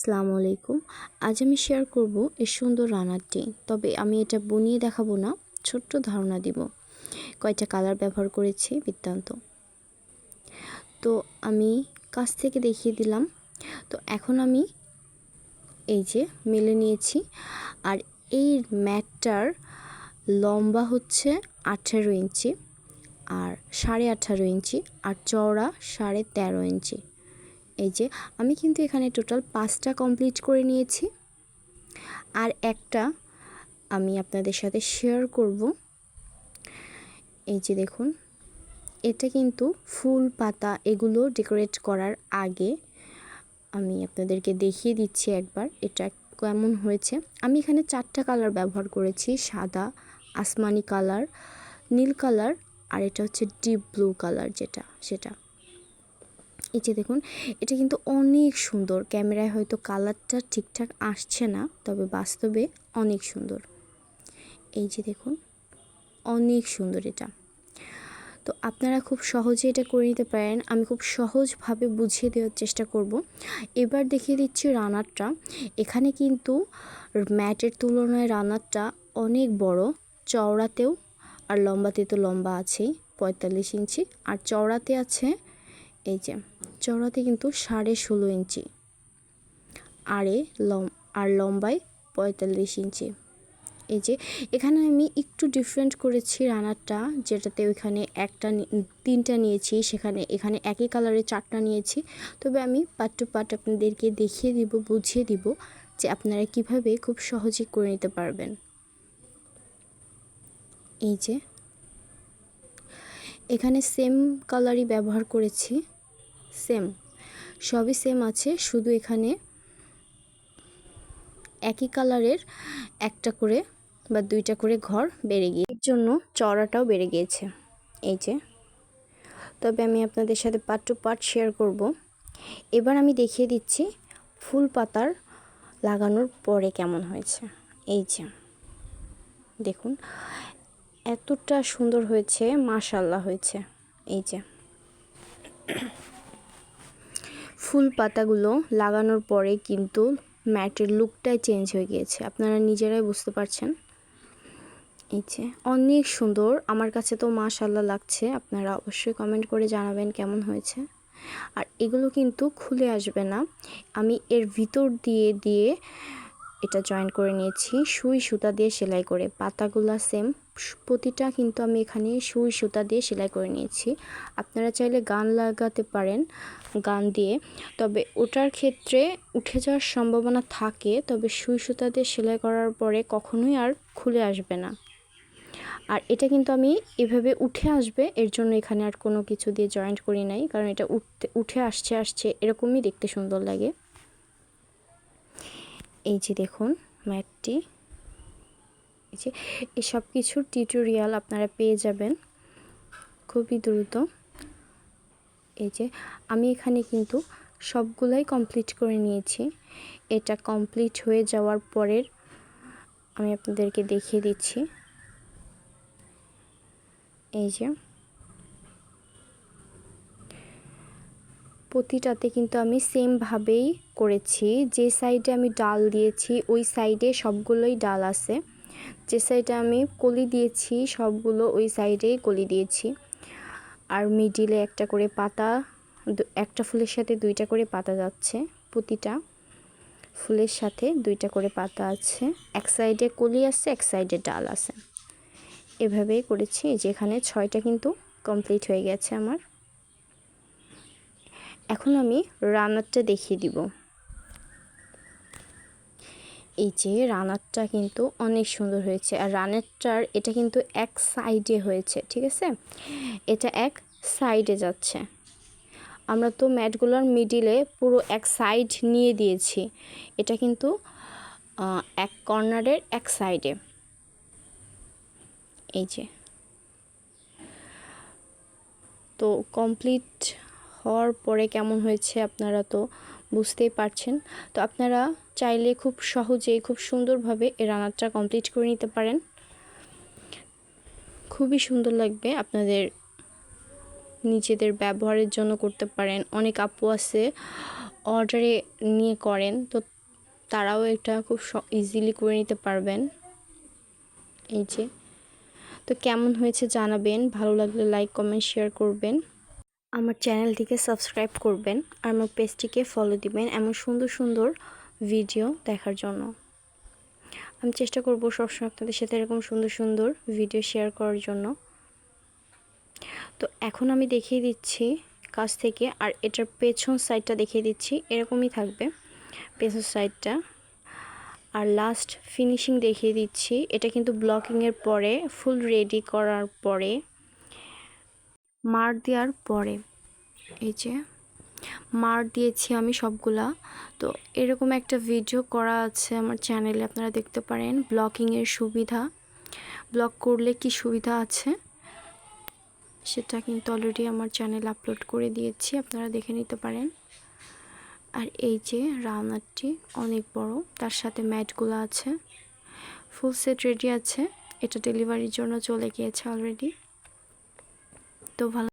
আসসালামু আলাইকুম। আজ আমি শেয়ার করব এই সুন্দর রান্নাটি। তবে আমি এটা বনিয়ে দেখাবো না, ছোট্ট ধারণা দিব। কয়টা কালার ব্যবহার করেছি বৃত্তান্ত। তো আমি কাছ থেকে দেখিয়ে দিলাম। তো এখন আমি এই যে মেলে নিয়েছি। আর এই ম্যাটটার লম্বা হচ্ছে আঠেরো ইঞ্চি আর সাড়ে আঠারো ইঞ্চি আর চওড়া সাড়ে তেরো ইঞ্চি। এই যে, আমি কিন্তু এখানে টোটাল পাঁচটা কমপ্লিট করে নিয়েছি। আর একটা আমি আপনাদের সাথে শেয়ার করব। এই যে দেখুন, এটা কিন্তু ফুল পাতা এগুলো ডেকোরেট করার আগে আমি আপনাদেরকে দেখিয়ে দিচ্ছি একবার এটা কেমন হয়েছে। আমি এখানে চারটা কালার ব্যবহার করেছি, সাদা, আসমানি কালার নীল কালার আর এটা হচ্ছে ডিপ ব্লু কালার যেটা, সেটা। এই যে দেখুন, এটা কিন্তু অনেক সুন্দর। ক্যামেরায় হয়তো কালারটা ঠিকঠাক আসছে না, তবে বাস্তবে অনেক সুন্দর। এই যে দেখুন, অনেক সুন্দর এটা। তো আপনারা খুব সহজে এটা করে নিতে পারেন। আমি খুব সহজভাবে বুঝিয়ে দেওয়ার চেষ্টা করব। এবার দেখিয়ে দিচ্ছি রানারটা। এখানে কিন্তু ম্যাটের তুলনায় রানারটা অনেক বড়। চওড়াতেও আর লম্বাতে তো লম্বা আছেই, পঁয়তাল্লিশ ইঞ্চি। আর চওড়াতে আছে, এই যে চওড়াতে কিন্তু সাড়ে ষোলো ইঞ্চি। আরে লম, আর লম্বায় পঁয়তাল্লিশ ইঞ্চি। এই যে, এখানে আমি একটু ডিফারেন্ট করেছি রানারটা, যেটাতে ওইখানে একটা তিনটা নিয়েছি, সেখানে, এখানে একই কালারের চারটা নিয়েছি। তবে আমি পার্ট টু পার্ট আপনাদেরকে দেখিয়ে দিব, বুঝিয়ে দিব যে আপনারা কীভাবে খুব সহজে করে নিতে পারবেন। এই যে, এখানে সেম কালারই ব্যবহার করেছি। সেম। সবই সেম আছে, শুধু এখানে একই কালারের একটা করে বা দুইটা করে ঘর বেড়ে গিয়ে এর জন্য চড়াটাও বেড়ে গিয়েছে। এই যে। তবে আমি আপনাদের সাথে পার্ট টু পার্ট শেয়ার করব। এবার আমি দেখিয়ে দিচ্ছি ফুল পাতার লাগানোর পরে কেমন হয়েছে। এই যে। দেখুন, এতটা সুন্দর হয়েছে মাশাল্লাহ হয়েছে। এই যে। ফুল পাতাগুলো লাগানোর পরে কিন্তু ম্যাটের লুকটাই চেঞ্জ হয়ে গিয়েছে। আপনারা নিজেরাই বুঝতে পারছেন। এই যে, অনেক সুন্দর। আমার কাছে তো মাশাল্লাহ লাগছে। আপনারা অবশ্যই কমেন্ট করে জানাবেন কেমন হয়েছে। আর এগুলো কিন্তু খুলে আসবে না। আমি এর ভিতর দিয়ে দিয়ে এটা জয়েন করে নিয়েছি। সুই সুতা দিয়ে সেলাই করে। পাতাগুলা সেম প্রতিটা কিন্তু আমি এখানে সুই সুতা দিয়ে সেলাই করে নিয়েছি। আপনারা চাইলে গান লাগাতে পারেন, গান দিয়ে। তবে ওটার ক্ষেত্রে উঠে যাওয়ার সম্ভাবনা থাকে, তবে সুই সুতা দিয়ে সেলাই করার পরে কখনোই আর খুলে আসবে না। আর এটা কিন্তু আমি এভাবে উঠে আসবে, এর জন্য এখানে আর কোনো কিছু দিয়ে জয়েন্ট করি নাই, কারণ এটা উঠতে, উঠে আসছে আসছে, এরকমই দেখতে সুন্দর লাগে। এই যে দেখুন, ম্যাটটি। এই যে এই সব কিছুর টিউটোরিয়াল আপনারা পেয়ে যাবেন। খুবই দ্রুত। এই যে আমি এখানে কিন্তু সবগুলাই কমপ্লিট করে নিয়েছি। এটা কমপ্লিট হয়ে যাওয়ার পরের আমি আপনাদেরকে দেখিয়ে দিচ্ছি। এই যে প্রতিটাতে কিন্তু আমি সেমভাবেই করেছি। যে সাইডে আমি ডাল দিয়েছি, ওই সাইডে সবগুলোই ডাল আছে। যে সাইডে আমি কলি দিয়েছি, সবগুলো ওই সাইডেই কলি দিয়েছি। আর মিডিলে একটা করে পাতা একটা ফুলের সাথে দুইটা করে পাতা যাচ্ছে, প্রতিটা ফুলের সাথে দুইটা করে পাতা আছে। এক সাইডে কলি আছে, এক সাইডে ডাল আছে। এভাবেই করেছি যেখানে ছয়টা কিন্তু কমপ্লিট হয়ে গেছে আমার। এখন আমি রানারটা দেখিয়ে দিব। এই যে রানারটা কিন্তু অনেক সুন্দর হয়েছে। আর রানারটার এটা কিন্তু এক সাইডে হয়েছে, ঠিক আছে? এটা এক সাইডে যাচ্ছে। আমরা তো ম্যাটগুলোর মিডিলে পুরো এক সাইড নিয়ে দিয়েছি। এটা কিন্তু এক কর্নারের এক সাইডে। এই যে। তো কমপ্লিট হওয়ার পরে কেমন হয়েছে আপনারা তো বুঝতেই পারছেন। তো আপনারা চাইলে খুব সহজেই, খুব সুন্দরভাবে এই রান্নাটা কমপ্লিট করে নিতে পারেন। খুবই সুন্দর লাগবে আপনাদের নিজেদের ব্যবহারের জন্য করতে পারেন। অনেক আপু আছে অর্ডারে নিয়ে করেন, তো তারাও এটা খুব ইজিলি করে নিতে পারবেন। এই যে, তো কেমন হয়েছে জানাবেন, ভালো লাগলে লাইক কমেন্ট শেয়ার করবেন। আমার চ্যানেলটিকে সাবস্ক্রাইব করবেন আর আমার পেজটিকে ফলো দিবেন এমন সুন্দর সুন্দর ভিডিও দেখার জন্য। আমি চেষ্টা করব সবসময় আপনাদের সাথে এরকম সুন্দর সুন্দর ভিডিও শেয়ার করার জন্য। তো এখন আমি দেখিয়ে দিচ্ছি কাছ থেকে আর এটার পেছন সাইডটা দেখিয়ে দিচ্ছি, এরকমই থাকবে পেছন সাইডটা আর লাস্ট ফিনিশিং দেখিয়ে দিচ্ছি, এটা কিন্তু ব্লকিংয়ের পরে ফুল রেডি করার পরে। মার দেওয়ার পরে। এই যে, মার দিয়েছি আমি সবগুলা। তো এরকম একটা ভিডিও করা আছে আমার চ্যানেলে আপনারা দেখতে পারেন। ব্লকিংয়ের সুবিধা। ব্লক করলে কি সুবিধা আছে? সেটা কিন্তু অলরেডি আমার চ্যানেল আপলোড করে দিয়েছি, আপনারা দেখে নিতে পারেন। আর এই যে রাউনারটি অনেক বড়, তার সাথে ম্যাটগুলো আছে। ফুল সেট রেডি আছে। এটা ডেলিভারির জন্য চলে গিয়েছে অলরেডি তো ভালো